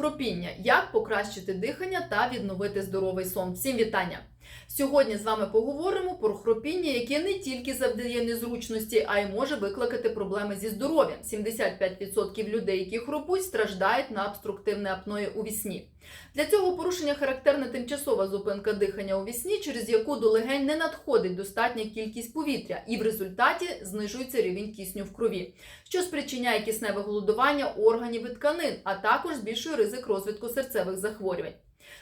Хропіння. Як покращити дихання та відновити здоровий сон? Всім вітання! Сьогодні з вами поговоримо про хропіння, яке не тільки завдає незручності, а й може викликати проблеми зі здоров'ям. 75% людей, які хропуть, страждають на обструктивне апноє у вісні. Для цього порушення характерна тимчасова зупинка дихання у вісні, через яку до легень не надходить достатня кількість повітря, і в результаті знижується рівень кисню в крові, що спричиняє кисневе голодування органів і тканин, а також збільшує ризик розвитку серцевих захворювань.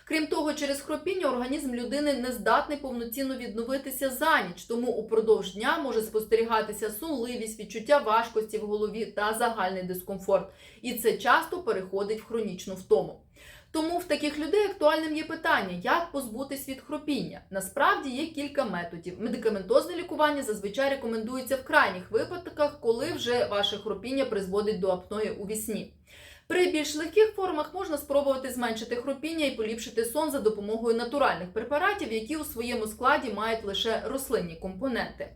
Крім того, через хропіння організм людини не здатний повноцінно відновитися за ніч, тому упродовж дня може спостерігатися сонливість, відчуття важкості в голові та загальний дискомфорт. І це часто переходить в хронічну втому. Тому в таких людей актуальним є питання, як позбутись від хропіння. Насправді є кілька методів. Медикаментозне лікування зазвичай рекомендується в крайніх випадках, коли вже ваше хропіння призводить до апної у вісні. При більш легких формах можна спробувати зменшити хропіння і поліпшити сон за допомогою натуральних препаратів, які у своєму складі мають лише рослинні компоненти.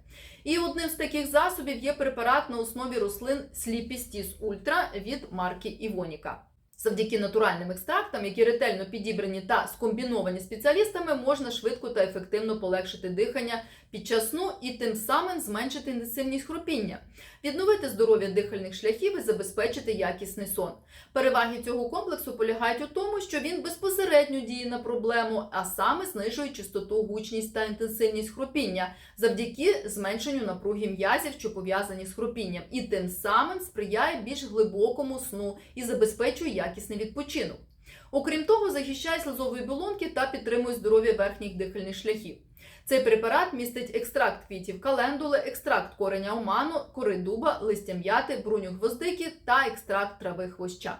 І одним з таких засобів є препарат на основі рослин Сліпістіс Ультра від марки Івоніка. Завдяки натуральним екстрактам, які ретельно підібрані та скомбіновані спеціалістами, можна швидко та ефективно полегшити дихання під час сну і тим самим зменшити інтенсивність хропіння, відновити здоров'я дихальних шляхів і забезпечити якісний сон. Переваги цього комплексу полягають у тому, що він безпосередньо діє на проблему, а саме знижує частоту, гучність та інтенсивність хропіння завдяки зменшенню напруги м'язів, що пов'язані з хропінням, і тим самим сприяє більш глибокому сну і забезпечує якісний відпочинок. Окрім того, захищає слизові білонки та підтримує здоров'я верхніх дихальних шляхів. Цей препарат містить екстракт квітів календули, екстракт кореня оману, кори дуба, листя м'яти, бруню гвоздики та екстракт трави хвоща.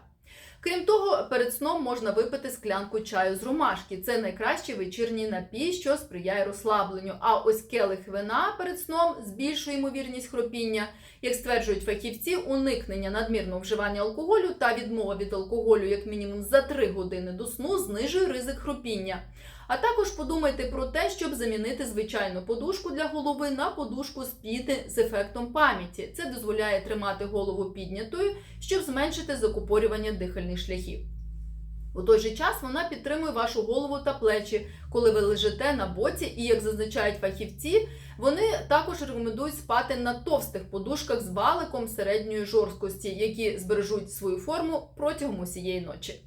Крім того, перед сном можна випити склянку чаю з ромашки. Це найкращий вечірній напій, що сприяє розслабленню. А ось келих вина перед сном збільшує ймовірність хропіння. Як стверджують фахівці, уникнення надмірного вживання алкоголю та відмова від алкоголю як мінімум за 3 години до сну знижує ризик хропіння. А також подумайте про те, щоб замінити звичайну подушку для голови на подушку з піти з ефектом пам'яті. Це дозволяє тримати голову піднятою, щоб зменшити закупорювання дихальних шляхів. У той же час вона підтримує вашу голову та плечі, коли ви лежите на боці, і як зазначають фахівці, вони також рекомендують спати на товстих подушках з валиком середньої жорсткості, які збережуть свою форму протягом усієї ночі.